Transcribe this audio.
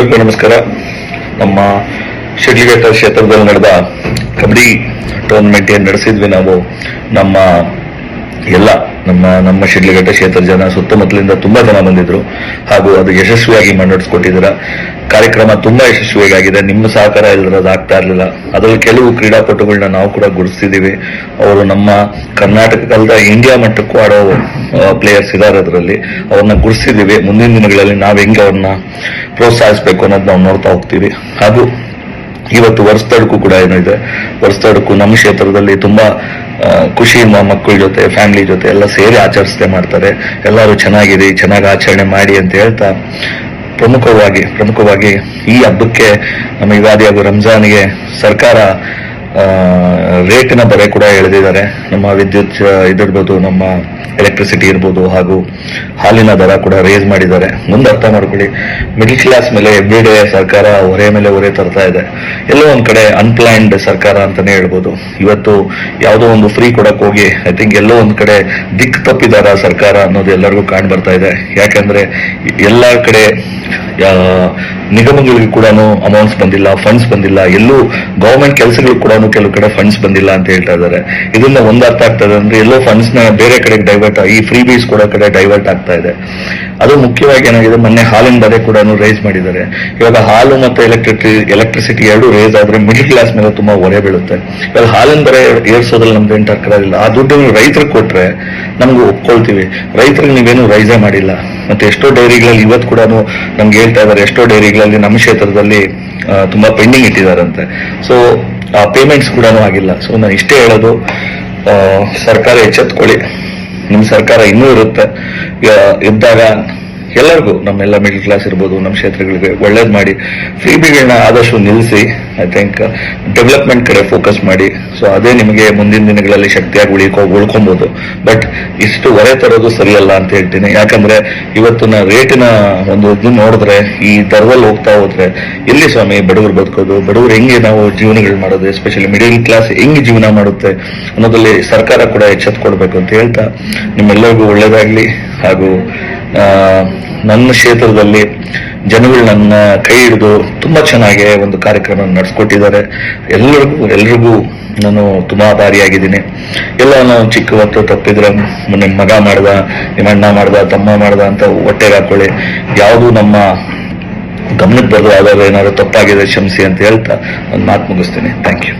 ಎಲ್ರಿಗೂ ನಮಸ್ಕಾರ. ನಮ್ಮ ಶಿಡ್ಲಿಘಟ್ಟ ಕ್ಷೇತ್ರದಲ್ಲಿ ನಡೆದ ಕಬಡ್ಡಿ ಟೂರ್ನಮೆಂಟ್ ಏನ್ ನಡೆಸಿದ್ವಿ ನಾವು ನಮ್ಮ ಎಲ್ಲ ನಮ್ಮ ನಮ್ಮ ಶಿಡ್ಲಘಟ್ಟ ಕ್ಷೇತ್ರ ಜನ ಸುತ್ತಮುತ್ತಲಿಂದ ತುಂಬಾ ಜನ ಬಂದಿದ್ರು. ಹಾಗೂ ಅದು ಯಶಸ್ವಿಯಾಗಿ ಮುನ್ನಡೆಸ್ಕೊಟ್ಟಿದ್ದೀರ ಕಾರ್ಯಕ್ರಮ ತುಂಬಾ ಯಶಸ್ವಿಯಾಗಿದೆ. ನಿಮ್ಮ ಸಹಕಾರ ಇಲ್ಲದ್ರೆ ಆಗ್ತಾ ಇರಲಿಲ್ಲ. ಅದರಲ್ಲಿ ಕೆಲವು ಕ್ರೀಡಾಪಟುಗಳನ್ನ ನಾವು ಕೂಡ ಗುರುತಿಸಿದೀವಿ. ಅವರು ನಮ್ಮ ಕರ್ನಾಟಕದ ಇಂಡಿಯಾ ಮಟ್ಟಕ್ಕೂ ಆಡೋ ಪ್ಲೇಯರ್ಸ್ ಇದ್ದಾರೆ ಅದರಲ್ಲಿ. ಅವ್ರನ್ನ ಗುರುತಿಸಿದೀವಿ. ಮುಂದಿನ ದಿನಗಳಲ್ಲಿ ನಾವು ಹೆಂಗೆ ಅವ್ರನ್ನ ಪ್ರೋತ್ಸಾಹಿಸಬೇಕು ಅನ್ನೋದು ನಾವು ನೋಡ್ತಾ ಹೋಗ್ತೀವಿ. ಹಾಗೂ ಇವತ್ತು ವರ್ಸ್ತಡ್ಕು ಕೂಡ ಏನಿದೆ ವರ್ಸ್ತಡ್ಕು ನಮ್ಮ ಕ್ಷೇತ್ರದಲ್ಲಿ ತುಂಬಾ ಖುಷಿಯಿಂದ ಮಕ್ಕಳ ಜೊತೆ ಫ್ಯಾಮಿಲಿ ಜೊತೆ ಎಲ್ಲ ಸೇರಿ ಆಚರಿಸದೆ ಮಾಡ್ತಾರೆ. ಎಲ್ಲರೂ ಚೆನ್ನಾಗಿದೆ ಚೆನ್ನಾಗಿ ಆಚರಣೆ ಮಾಡಿ ಅಂತ ಹೇಳ್ತಾ ಪ್ರಮುಖವಾಗಿ ಪ್ರಮುಖವಾಗಿ ಈ ಹಬ್ಬಕ್ಕೆ ನಮ್ಮ ಯುಗಾದಿ ಹಾಗೂ ರಂಜಾನ್ಗೆ ಸರ್ಕಾರ ರೇಟಿನ ಬೆಲೆ ಕೂಡ ಎಳೆದಿದ್ದಾರೆ. ನಮ್ಮ ವಿದ್ಯುತ್ ಇದಿರ್ಬೋದು ನಮ್ಮ ಎಲೆಕ್ಟ್ರಿಸಿಟಿ ಇರ್ಬೋದು ಹಾಗೂ ಹಾಲಿನ ದರ ಕೂಡ ರೇಸ್ ಮಾಡಿದ್ದಾರೆ. ಮುಂದೆ ಅರ್ಥ ಮಾಡ್ಕೊಳ್ಳಿ ಮಿಡಲ್ ಕ್ಲಾಸ್ ಮೇಲೆ ಎವ್ರಿ ಸರ್ಕಾರ ಹೊರೆ ಮೇಲೆ ಹೊರೆ ತರ್ತಾ ಇದೆ. ಎಲ್ಲೋ ಒಂದ್ ಕಡೆ ಅನ್ಪ್ಲಾನ್ಡ್ ಸರ್ಕಾರ ಅಂತಾನೆ ಹೇಳ್ಬೋದು. ಇವತ್ತು ಯಾವುದೋ ಒಂದು ಫ್ರೀ ಕೊಡಕ್ ಹೋಗಿ ಐ ಥಿಂಕ್ ಎಲ್ಲೋ ಒಂದ್ ಕಡೆ ದಿಕ್ ತಪ್ಪಿದಾರ ಸರ್ಕಾರ ಅನ್ನೋದು ಎಲ್ಲರಿಗೂ ಕಾಣ್ ಬರ್ತಾ ಇದೆ. ಯಾಕಂದ್ರೆ ಎಲ್ಲಾ ಕಡೆ ನಿಗಮಗಳಿಗೆ ಕೂಡ ಅಮೌಂಟ್ಸ್ ಬಂದಿಲ್ಲ ಫಂಡ್ಸ್ ಬಂದಿಲ್ಲ, ಎಲ್ಲೂ ಗವರ್ಮೆಂಟ್ ಕೆಲಸಗಳು ಕೂಡ ಕೆಲವು ಕಡೆ ಫಂಡ್ಸ್ ಬಂದಿಲ್ಲ ಅಂತ ಹೇಳ್ತಾ ಇದ್ದಾರೆ. ಇದರಿಂದ ಒಂದ್ ಅರ್ಥ ಆಗ್ತದೆ ಅಂದ್ರೆ ಎಲ್ಲೋ ಫಂಡ್ಸ್ನ ಬೇರೆ ಕಡೆಗೆ ಡೈವರ್ಟ್ ಈ ಫ್ರೀ ಬೀಸ್ ಕೂಡ ಕಡೆ ಡೈವರ್ಟ್ ಆಗ್ತಾ ಇದೆ. ಅದು ಮುಖ್ಯವಾಗಿ ಏನಾಗಿದೆ, ಮೊನ್ನೆ ಹಾಲಿನ ಬೆಲೆ ಕೂಡ ರೈಸ್ ಮಾಡಿದ್ದಾರೆ. ಇವಾಗ ಹಾಲು ಮತ್ತೆ ಎಲೆಕ್ಟ್ರಿಟಿ ಎಲೆಕ್ಟ್ರಿಸಿಟಿ ಎರಡು ರೇಸ್ ಆದ್ರೆ ಮಿಡಿಲ್ ಕ್ಲಾಸ್ ಮೇಲೆ ತುಂಬಾ ಹೊರೆ ಬೀಳುತ್ತೆ. ಇವಾಗ ಹಾಲಿನ ಬೆಲೆ ಏರ್ಸೋದ್ರಲ್ಲಿ ನಮ್ದು ಏನ್ ಟಕ್ಕರಾಗಿಲ್ಲ ಆ ದುಡ್ಡು ನೀವು ರೈತರಿಗೆ ಕೊಟ್ರೆ ನಮ್ಗೆ ಒಪ್ಕೊಳ್ತೀವಿ. ರೈತರಿಗೆ ನೀವೇನು ರೈಸೇ ಮಾಡಿಲ್ಲ. ಮತ್ತೆ ಎಷ್ಟೋ ಡೈರಿಗಳಲ್ಲಿ ಇವತ್ತು ಕೂಡ ನಮ್ಗೆ ಹೇಳ್ತಾ ಇದ್ದಾರೆ ಎಷ್ಟೋ ಡೈರಿಗಳಲ್ಲಿ ನಮ್ಮ ಕ್ಷೇತ್ರದಲ್ಲಿ ತುಂಬಾ ಪೆಂಡಿಂಗ್ ಇಟ್ಟಿದಾರಂತೆ. ಸೊ ಆ ಪೇಮೆಂಟ್ಸ್ ಕೂಡ ಆಗಿಲ್ಲ. ಸೊ ನಾನು ಇಷ್ಟೇ ಹೇಳೋದು ಸರ್ಕಾರ ಎಚ್ಚೆತ್ಕೊಳ್ಳಿ. ನಿಮ್ಮ ಸರ್ಕಾರ ಇನ್ನೂ ಇರುತ್ತೆ. ಇದ್ದಾಗ ಎಲ್ಲರಿಗೂ, ನಮ್ಮೆಲ್ಲ ಮಿಡಲ್ ಕ್ಲಾಸ್ ಇರ್ಬೋದು, ನಮ್ಮ ಕ್ಷೇತ್ರಗಳಿಗೆ ಒಳ್ಳೇದು ಮಾಡಿ ಫ್ರೀ ಬಿಗಳನ್ನ ಆದಷ್ಟು ನಿಲ್ಲಿಸಿ ಐ ಥಿಂಕ್ ಡೆವಲಪ್ಮೆಂಟ್ ಕಡೆ ಫೋಕಸ್ ಮಾಡಿ ಸೊ ಅದೇ ನಿಮಗೆ ಮುಂದಿನ ದಿನಗಳಲ್ಲಿ ಶಕ್ತಿಯಾಗಿ ಉಳಿಕೋ ಉಳ್ಕೊಬಹುದು ಬಟ್ ಇಷ್ಟು ಹೊರೆ ತರೋದು ಸರಿಯಲ್ಲ ಅಂತ ಹೇಳ್ತೀನಿ. ಯಾಕಂದ್ರೆ ಇವತ್ತಿನ ರೇಟಿನ ಒಂದು ಇದು ನೋಡಿದ್ರೆ, ಈ ದರದಲ್ಲಿ ಹೋಗ್ತಾ ಹೋದ್ರೆ, ಎಲ್ಲಿ ಸ್ವಾಮಿ ಬಡವರು ಬದುಕೋದು? ಬಡವರು ಹೆಂಗೆ ನಾವು ಜೀವನಗಳು ಮಾಡೋದು? ಎಸ್ಪೆಷಲಿ ಮಿಡಿಲ್ ಕ್ಲಾಸ್ ಹೆಂಗೆ ಜೀವನ ಮಾಡುತ್ತೆ? ಅನ್ನೋದ್ರಲ್ಲಿ ಸರ್ಕಾರ ಕೂಡ ಎಚ್ಚೆತ್ಕೊಳ್ಬೇಕು ಅಂತ ಹೇಳ್ತಾ, ನಿಮ್ಮೆಲ್ಲರಿಗೂ ಒಳ್ಳೇದಾಗ್ಲಿ. ಹಾಗೂ ನನ್ನ ಕ್ಷೇತ್ರದಲ್ಲಿ ಜನಗಳು ನನ್ನ ಕೈ ಹಿಡಿದು ತುಂಬಾ ಚೆನ್ನಾಗಿ ಒಂದು ಕಾರ್ಯಕ್ರಮ ನಡೆಸ್ಕೊಟ್ಟಿದ್ದಾರೆ. ಎಲ್ಲರಿಗೂ, ಎಲ್ರಿಗೂ ನಾನು ತುಂಬಾ ಆಭಾರಿಯಾಗಿದ್ದೀನಿ ಎಲ್ಲ ನಾನು ಚಿಕ್ಕ ಹೊತ್ತು ತಪ್ಪಿದ್ರೆ ನಿಮ್ಮ ಮಗ ಮಾಡ್ದ ನಿಮ್ಮ ಅಣ್ಣ ಮಾಡ್ದ ತಮ್ಮ ಮಾಡ್ದ ಅಂತ ಹೊಟ್ಟೆಗೆ ಹಾಕೊಳ್ಳಿ. ಯಾವುದು ನಮ್ಮ ಗಮನಕ್ಕೆ ಬರೋದು ಯಾವ್ದಾದ್ರು ಏನಾದ್ರು ತಪ್ಪಾಗಿದೆ, ಕ್ಷಮಿಸಿ ಅಂತ ಹೇಳ್ತಾ ಒಂದು ಮಾತು ಮುಗಿಸ್ತೀನಿ. Thank you